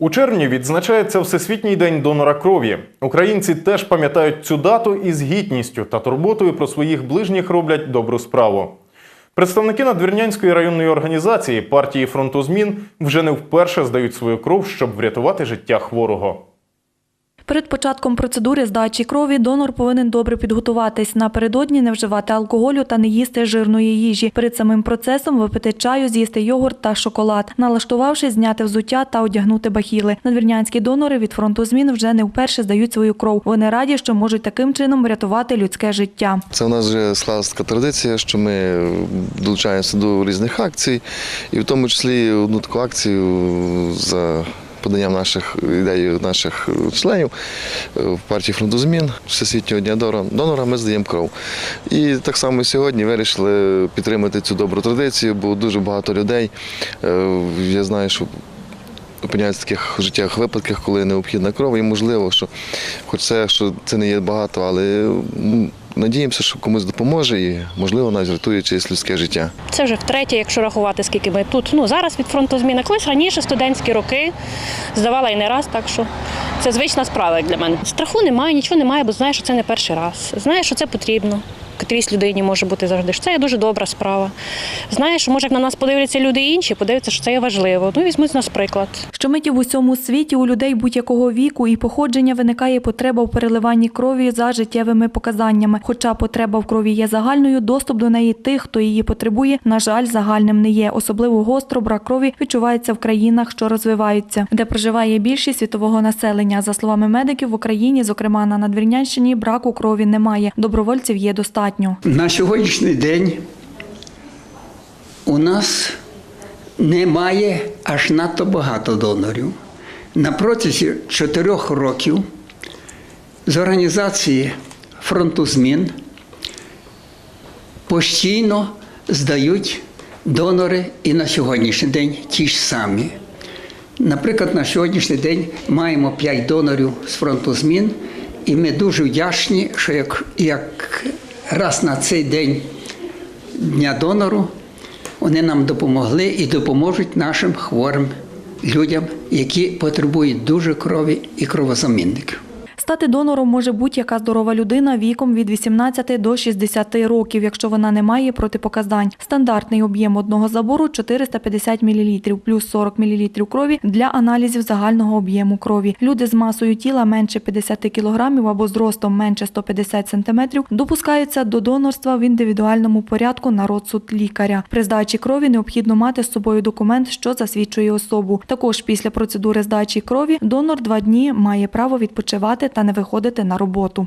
У червні відзначається Всесвітній день донора крові. Українці теж пам'ятають цю дату і з гідністю та турботою про своїх ближніх роблять добру справу. Представники Надвірнянської районної організації партії фронту змін вже не вперше здають свою кров, щоб врятувати життя хворого. Перед початком процедури здачі крові донор повинен добре підготуватись. Напередодні не вживати алкоголю та не їсти жирної їжі. Перед самим процесом випити чаю, з'їсти йогурт та шоколад. Налаштувавшись, зняти взуття та одягнути бахіли. Надвірнянські донори від фронту змін вже не вперше здають свою кров. Вони раді, що можуть таким чином врятувати людське життя. Це у нас вже склалася традиція, що ми долучаємося до різних акцій, і в тому числі одну таку акцію за поданням наших ідей наших членів е, в партії фронту змін Всесвітнього дня донора, ми здаємо кров. І так само сьогодні вирішили підтримати цю добру традицію, бо дуже багато людей. е, Я знаю, що опиняються в таких життєвих випадках, коли необхідна кров, і можливо, що хоч це, що це не є багато, але надіємося, що комусь допоможе і, можливо, навіть рятує чиєсь людське життя. Це вже втретє, якщо рахувати, скільки ми тут. Ну зараз від фронту зміни. Колись раніше студентські роки здавала і не раз, так що це звична справа для мене. Страху немає, нічого немає, бо знаєш, що це не перший раз. Знаєш, що це потрібно. Котрійсь людині може бути завжди. Це є дуже добра справа. Знаєш, може, як на нас подивляться люди інші, подивляться, що це є важливо. Ну, візьмуть з нас приклад. Щомиті в усьому світі у людей будь-якого віку і походження виникає потреба в переливанні крові за життєвими показаннями. Хоча потреба в крові є загальною, доступ до неї тих, хто її потребує, на жаль, загальним не є. Особливо гостро брак крові відчувається в країнах, що розвиваються, де проживає більшість світового населення. За словами медиків, в Україні, зокрема на Надвірнянщині, браку крові немає. Добровольців є достатньо. На сьогоднішній день у нас немає аж надто багато донорів. На протязі чотирьох років з організації фронту змін постійно здають донори і на сьогоднішній день ті ж самі. Наприклад, на сьогоднішній день маємо 5 донорів з фронту змін, і ми дуже вдячні, що як, як раз на цей день Дня донору вони нам допомогли і допоможуть нашим хворим людям, які потребують дуже крові і кровозамінників. Стати донором може будь-яка здорова людина віком від 18 до 60 років, якщо вона не має протипоказань. Стандартний об'єм одного забору 450 мл плюс 40 мл крові для аналізів загального об'єму крові. Люди з масою тіла менше 50 кг або з ростом менше 150 см допускаються до донорства в індивідуальному порядку на розсуд лікаря. При здачі крові необхідно мати з собою документ, що засвідчує особу. Також після процедури здачі крові донор два дні має право відпочивати та не виходити на роботу.